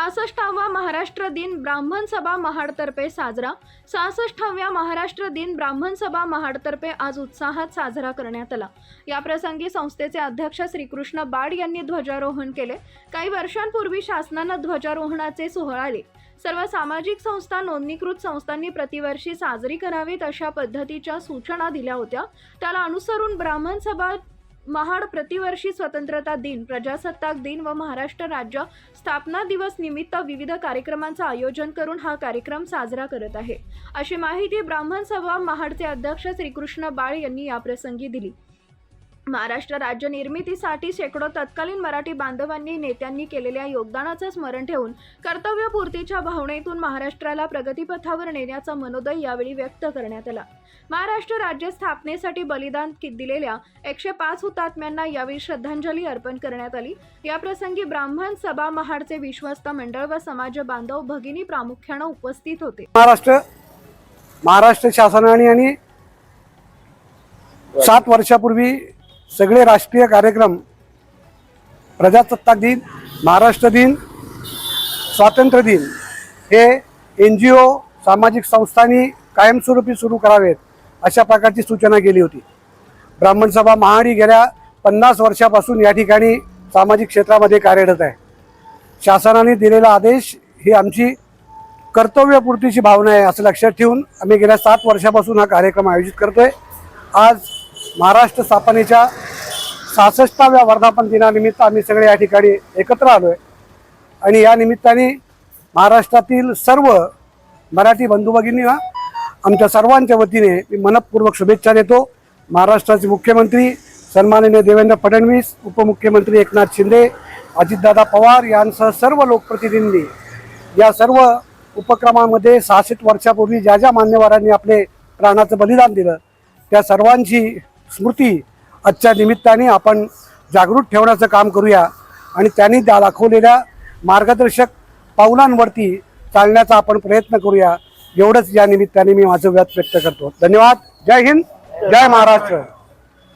महाराष्ट्र दिन ब्राह्मण सभा महाडतर्फे साजरा. सहासष्टाव्या महाराष्ट्र दिन ब्राह्मण सभा महाडतर्फे आज उत्साहात साजरा करण्यात आला. या प्रसंगी संस्थेचे अध्यक्ष श्रीकृष्ण बाड यांनी ध्वजारोहण केले. काही वर्षांपूर्वी शासनानं ध्वजारोहणाचे सोहळाले. सर्व सामाजिक संस्था नोंदणीकृत संस्थांनी प्रतिवर्षी साजरी करावीत अशा पद्धतीच्या सूचना दिल्या होत्या. त्याला अनुसरून ब्राह्मण सभा महाड प्रतिवर्षी स्वतंत्रता दिन प्रजासत्ताक दिन व महाराष्ट्र राज्य स्थापना दिवस निमित्त विविध कार्यक्रमांचं आयोजन करून हा कार्यक्रम साजरा करत आहे. अशी माहिती ब्राह्मण सभा महाडचे अध्यक्ष श्रीकृष्ण बाळ यांनी याप्रसंगी दिली. महाराष्ट्र राज्य निर्मितीसाठी शेकडो तत्कालीन मराठी बांधवांनी नेत्यांनी केलेल्या योगदानाचं स्मरण ठेवून कर्तव्यपूर्तीच्या भावनेतून महाराष्ट्राला प्रगतीपथावर नेण्याचा मनोदय यावेळी व्यक्त करण्यात आला. महाराष्ट्र राज्य स्थापनेसाठी बलिदान दिलेल्या एकशे पाच हुतात्म्यांना यावेळी श्रद्धांजली अर्पण करण्यात आली. याप्रसंगी ब्राह्मण सभा महाडचे विश्वस्त मंडळ व समाज बांधव भगिनी प्रामुख्यानं उपस्थित होते. महाराष्ट्र महाराष्ट्र शासनाने आणि सात वर्षापूर्वी सगळे राष्ट्रीय कार्यक्रम प्रजासत्ताक दिन महाराष्ट्र दिन स्वातंत्र्य दिन हे एन जी ओ सामाजिक संस्थांनी कायमस्वरूपी सुरू करावेत अशा प्रकारची सूचना केली होती. ब्राह्मण सभा महाडी गेल्या पन्नास वर्षापासून या ठिकाणी सामाजिक क्षेत्रामध्ये कार्यरत आहे. शासनाने दिलेला आदेश ही आमची कर्तव्यपूर्तीची भावना आहे असं लक्षात ठेवून आम्ही गेल्या सात वर्षापासून हा कार्यक्रम आयोजित करतोय. आज महाराष्ट्र स्थापनेच्या सहासष्टाव्या वर्धापन दिनानिमित्त आम्ही सगळे या ठिकाणी एकत्र आलो आहे आणि या निमित्ताने महाराष्ट्रातील सर्व मराठी बंधू भगिनींना आमच्या सर्वांच्या वतीने मी मनपूर्वक शुभेच्छा देतो. महाराष्ट्राचे मुख्यमंत्री सन्माननीय देवेंद्र फडणवीस उपमुख्यमंत्री एकनाथ शिंदे अजितदादा पवार यांसह सर्व लोकप्रतिनिधींनी या सर्व उपक्रमामध्ये सहाशे वर्षापूर्वी ज्या ज्या मान्यवरांनी आपले प्राणाचं बलिदान दिलं त्या सर्वांची स्मृती आजच्या निमित्ताने आपण जागृत ठेवण्याचं काम करूया. आणि त्यांनी त्या दाखवलेल्या मार्गदर्शक पावलांवरती चालण्याचा आपण प्रयत्न करूया. एवढंच या निमित्ताने मी माझं व्यक्त व्यक्त करतो. धन्यवाद. जय हिंद. जय महाराष्ट्र.